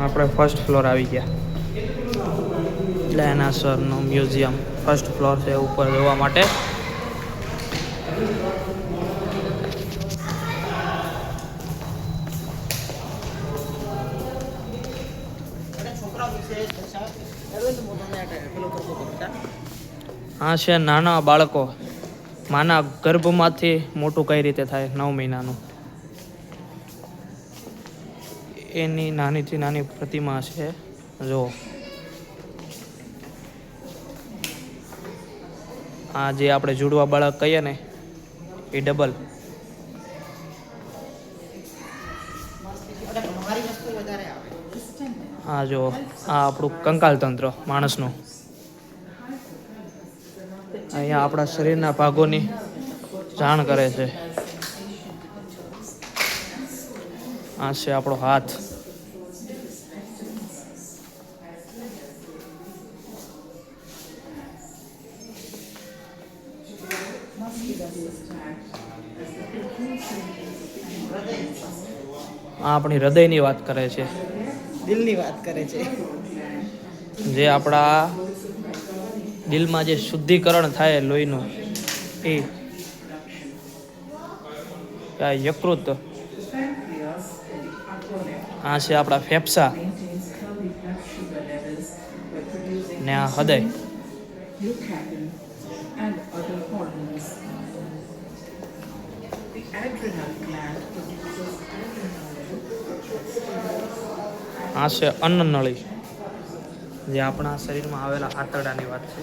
આપણે first floor આવી ગયા. ડાયનાસોરનું મ્યુઝિયમ ફર્સ્ટ ફ્લોર છે, ઉપર જોવા માટે. આ છે નાના બાળકો. માના ગર્ભમાંથી મોટું કઈ રીતે થાય? નવ મહિનાનું. એની નાનીથી નાની પ્રતિમા છે. જો. આ જે આપણે જુડવા બાળક કહીએ ને, એ ડબલ હા જો, આ આપણું કંકાલ તંત્ર, માણસનું. અહીંયા આપણા શરીરના ભાગોની જાણ કરે છે. આ છે આપણો હાથ. આ આપણી હૃદયની વાત કરે છે. દિલની વાત કરે છે. જે આપણા દિલમાં જે શુદ્ધિકરણ થાય લોહીનું એ આ યકૃત આ છે આપણા ફેફસા ને આ હૃદય. And other hormones. The adrenal gland produces આ છે અન્નનળી. જે આપણા શરીરમાં આવેલા આંતરડાની વાત છે.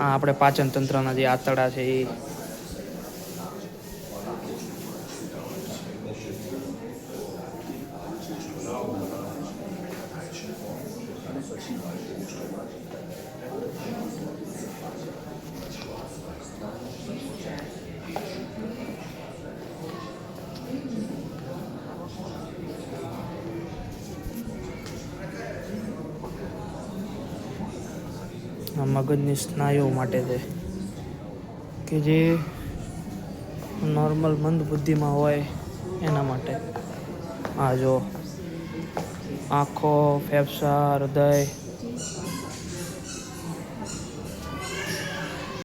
આ આપણે પાચન તંત્રના જે આંતરડા છે એ મગજની સ્નાયુઓ માટે છે. કે જે નોર્મલ મંદ બુદ્ધિમાં હોય એના માટે. આ જો આંખો, ફેફસા, હૃદય